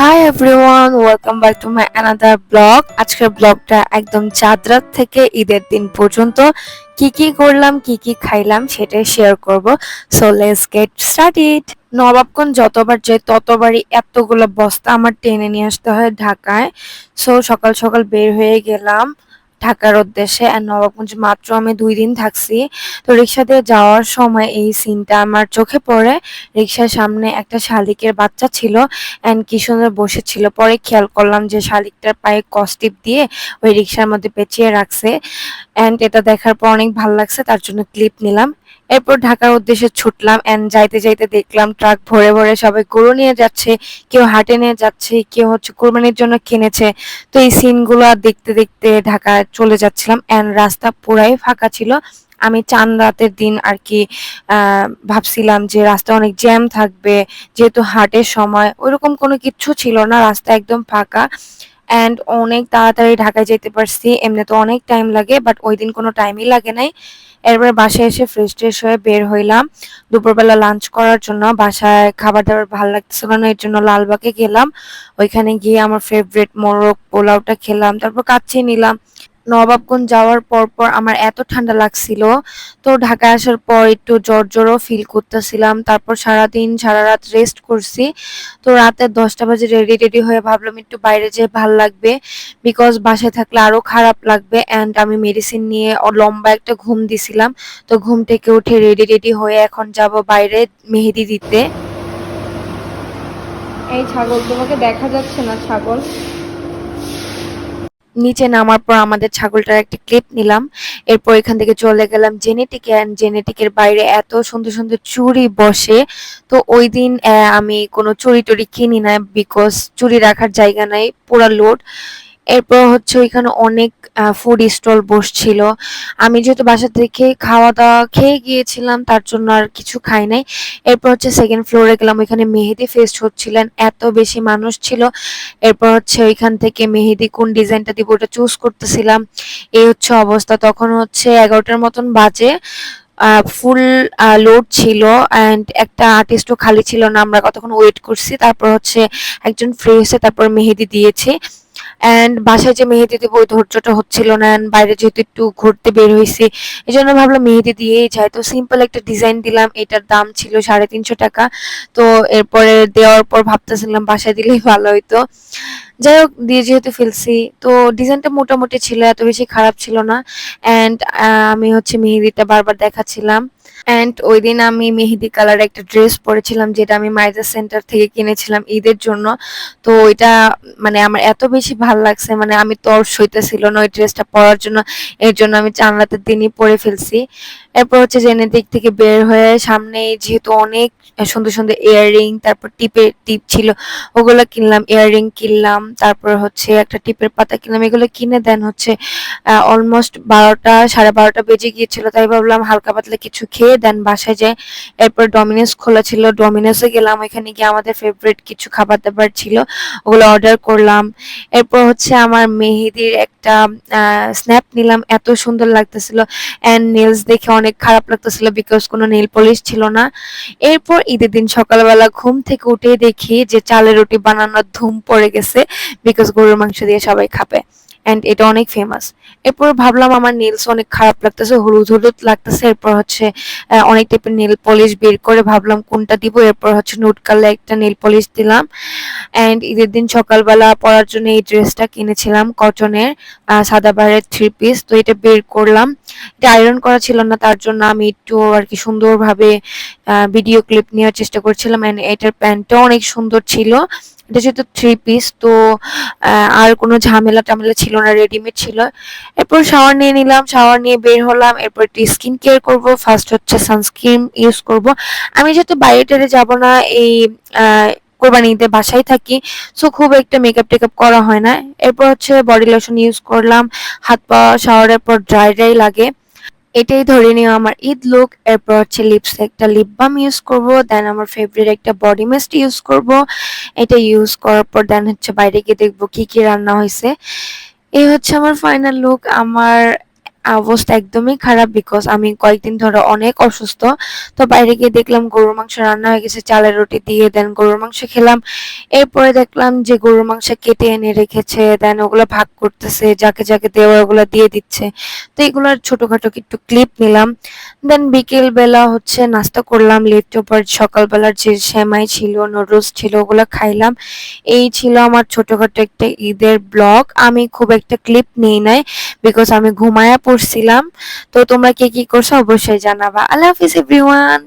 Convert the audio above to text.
Hi everyone welcome back to my another blog আজকের ব্লগটা একদম চাঁদরাত থেকে ঈদের দিন পর্যন্ত কি কি করলাম, কি কি খাইলাম সেটাই শেয়ার করব। So let's get started Nawabganj যতবার যাই ততবারই এতগুলো বস্তা আমার টেনে নিয়ে আসতে হয় ঢাকায়। সো সকাল সকাল বের হয়ে গেলাম। ঢাকার উদ্দেশ্যে নবাবগঞ্জ মাত্র আমি দুই দিন থাকছি। তো রিক্সা দিয়ে যাওয়ার সময় এই সিনটা আমার চোখে পড়ে। রিক্সার সামনে একটা শালিকের বাচ্চা ছিল অ্যান্ড কি সুন্দর বসেছিল। পরে খেয়াল করলাম যে শালিকটার পায়ে কস্টিপ দিয়ে ওই রিক্সার মধ্যে পেঁচিয়ে রাখছে। অ্যান্ড এটা দেখার পর অনেক ভালো লাগছে, তার জন্য ক্লিপ নিলাম। এরপর ঢাকার উদ্দেশ্যে ছুটলাম অ্যান্ড যাইতে যাইতে দেখলাম ট্রাক ভরে ভরে সবাই গরু নিয়ে যাচ্ছে, কেউ হাটে নিয়ে যাচ্ছে, কেউ হচ্ছে কোরবানির জন্য কিনেছে। তো এই সিনগুলো দেখতে দেখতে ঢাকা চলে যাচ্ছিলাম অ্যান্ড রাস্তা পুরাই ফাঁকা ছিল। আমি চান রাতের দিন আর কি ভাবছিলাম যে রাস্তা অনেক জ্যাম থাকবে, যেহেতু হাটের সময় ওইরকম কোনো কিচ্ছু ছিল না, রাস্তা একদম ফাঁকা। অ্যান্ড অনেক তাড়াতাড়ি ঢাকায় যেতে পারছি এমনি তো অনেক টাইম লাগে বাট ওই দিন কোনো টাইমই লাগে নাই। এরপরে বাসায় এসে ফ্রেশ ট্রেশ হয়ে বের হইলাম। দুপুরবেলা লাঞ্চ করার জন্য বাসায় খাবার দাবার ভালো লাগতেছিল না, এর জন্য লালবাগে গেলাম। ওইখানে গিয়ে আমার ফেভারিট মোরগ পোলাওটা খেলাম, তারপর কাচ্ছি নিলাম। নবাবগঞ্জ যাওয়ার পর পর আমার এত ঠান্ডা লাগছিল। তো ঢাকায় আসার পর একটু জ্বর জ্বরও ফিল করতেছিলাম। তারপর সারাদিন সারা রাত রেস্ট করছি। তো রাতে দশটা বাজে রেডি রেডি হয়ে ভাবলাম একটু বাইরে যেয়ে ভালো লাগবে। বিকজ বাসায় থাকলে আরও খারাপ লাগবে অ্যান্ড আমি মেডিসিন নিয়ে লম্বা একটা ঘুম দিছিলাম। তো ঘুম থেকে উঠে রেডি রেডি হয়ে এখন যাব বাইরে মেহেদি দিতে। এই ছাগল তোমাকে দেখা যাচ্ছে না ছাগল। নিচে নামার পর আমাদের ছাগলটার একটা ক্লিপ নিলাম। এরপর এখান থেকে চলে গেলাম জেনেটিকে অ্যান্ড জেনেটিকের বাইরে। এত সুন্দর সুন্দর চুরি বসে। তো ওই দিন আমি কোনো চুরি টুড়ি কিনি না বিকজ চুরি রাখার জায়গা নাই, পুরা লোড এরপর হচ্ছে ওইখানে অনেক ফুড স্টল বসছিল। আমি যেহেতু বাসা থেকে খাওয়া দাওয়া খেয়ে গিয়েছিলাম, তার জন্য আর কিছু খাই নাই। এরপর হচ্ছে সেকেন্ড ফ্লোরে গেলাম, ওইখানে মেহেদি ফেস্ট হচ্ছিলেন। এত বেশি মানুষ ছিল। এরপর হচ্ছে ওইখান থেকে মেহেদি কোন ডিজাইনটা দিব ওটা চুজ করতেছিলাম। এই হচ্ছে অবস্থা। তখন হচ্ছে এগারোটার মতন বাজে। ফুল লোড ছিল অ্যান্ড একটা আর্টিস্টও খালি ছিল না, আমরা কতক্ষণ ওয়েট করছি। তারপর হচ্ছে একজন ফ্রি হয়েছে তারপর মেহেদি দিয়েছে। অ্যান্ড বাসায় যে মেহেদি দিব, ওই ধৈর্যটা হচ্ছিল না এন্ড বাইরে যেহেতু একটু ঘুরতে বের হয়েছি এই জন্য ভাবলাম মেহেদি দিয়েই যায় তো সিম্পল একটা ডিজাইন দিলাম, এটার দাম ছিল সাড়ে তিনশো টাকা। তো এরপরে দেওয়ার পর ভাবতেছিলাম বাসায় দিলেই ভালো হইতো। যাই হোক দিয়ে যেহেতু ফেলছি, তো ডিজাইনটা মোটামুটি ছিল, এত বেশি খারাপ ছিল না। অ্যান্ড আমি হচ্ছে মেহেদিটা বারবার দেখাচ্ছিলাম। অ্যান্ড ওই দিন আমি মেহেদি কালার একটা ড্রেস পরেছিলাম, যেটা আমি মাইজা সেন্টার থেকে কিনেছিলাম ঈদের জন্য। তো ওইটা মানে আমার এত বেশি ভালো লাগছে মানে আমি তর সইতেছিল না ওই ড্রেসটা পরার জন্য। এর জন্য আমি চানরাতের দিনই পরে ফেলছি। এরপর হচ্ছে জেনে দিক থেকে বের হয়ে সামনে যেহেতু অনেক সুন্দর সুন্দর ইয়াররিং তারপর টিপের টিপ ছিল, ওগুলো কিনলাম ইয়াররিং কিনলাম, তারপর হচ্ছে একটা টিপের পাতা কিনলাম, এগুলো কিনে দেন হচ্ছে অলমোস্ট বারোটা, সাড়ে বারোটা বেজে গিয়েছিল, তাই ভাবলাম হালকা পাতলা কিছু খেয়ে দেন বাসায় যাই। এরপর ডমিনোস খোলা ছিল ডমিনোসে গেলাম, ওইখানে গিয়ে আমাদের ফেভারিট কিছু খাবার দাবার ছিল, ওগুলো অর্ডার করলাম। এরপর হচ্ছে আমার মেহেদির একটা স্ন্যাপ নিলাম, এত সুন্দর লাগতেছিল অ্যান্ড নেলস দেখে অনেক খারাপ লাগতেছিল বিকজ কোনো নেল পলিশ ছিল না। এরপর ঈদের দিন সকালবেলা ঘুম থেকে উঠে দেখি যে চালের রুটি বানানোর ধুম পড়ে গেছে বিকজ গরুর মাংস দিয়ে সবাই খাবে। অ্যান্ড এটা অনেক ফেমাস এরপর ভাবলাম আমার নেলস অনেক খারাপ লাগতেছে, হলুদ হলুদ লাগতেছে, এরপর হচ্ছে অনেক টাইপের নেল পলিশ বের করে ভাবলাম কোনটা দিব, এরপর হচ্ছে নুট কালার একটা নেল পলিশ দিলাম। অ্যান্ড ঈদের দিন সকালবেলা পরার জন্য এই ড্রেসটা কিনেছিলাম কটনের সাদাবাহারের থ্রি পিস তো এটা বের করলাম। এটা আয়রন করা ছিল না, তার জন্য আমি একটু আর কি সুন্দরভাবে ভিডিও ক্লিপ নেওয়ার চেষ্টা করছিলাম। অ্যান্ড এটার প্যান্টটাও অনেক সুন্দর ছিল। এটা যেহেতু থ্রি পিস তো আর কোনো ঝামেলা টামেলা ছিল না রেডিমেড ছিল। এরপর শাওয়ার নিয়ে নিলাম শাওয়ার নিয়ে বের হলাম এরপর একটু স্কিন কেয়ার করব। ফার্স্ট হচ্ছে সানস্ক্রিন ইউজ করব। আমি যেহেতু বাইরে টেরে যাব না এই আহ, কোরবানি ঈদে বাসায় থাকি সো খুব একটা মেকআপ টেকআপ করা হয় না। এরপর হচ্ছে বডি লোশন ইউজ করলাম হাত পা শাওয়ারের পর ড্রাই ড্রাই লাগে। এটাই ধরে নিও, আমার ঈদ লুক এরপর হচ্ছে লিপস একটা লিপ বাম ইউজ করব দেন আমার ফেভারিট একটা বডি মিস্ট ইউজ করব। এটা ইউজ করার পর দেন হচ্ছে বাইরে গিয়ে দেখব কি কি রান্না হয়েছে এই হচ্ছে আমার ফাইনাল লুক আমার অবস্থা একদমই খারাপ বিকজ আমি কয়েকদিন ধরে অনেক অসুস্থ। তো বাইরে গিয়ে দেখলাম গরুর মাংস রান্না হয়ে গেছে, চালের রুটি দিয়ে দেন গরুর মাংস খেলাম। এরপরে দেখলাম যে গরুর মাংস কেটে এনে রেখেছে, দেন ওগুলো ভাগ করতেছে, যাকে যাকে দেওয়া ওগুলো দিয়ে দিচ্ছে। তো এগুলোর ছোটখাটো একটু ক্লিপ নিলাম। দেন বিকেল বেলা হচ্ছে নাস্তা করলাম লেফট ওভার সকালবেলার যে সেমাই ছিল নুডলস ছিল, ওগুলো খাইলাম। এই ছিল আমার ছোটখাটো একটা ঈদের ব্লগ আমি খুব একটা ক্লিপ নেই নাই বিকজ আমি ঘুমায়া পড়ছিলাম তো তোমরা কে কি করছ অবশ্যই জানাবা। আল্লাহ হাফিজ এভরিওয়ান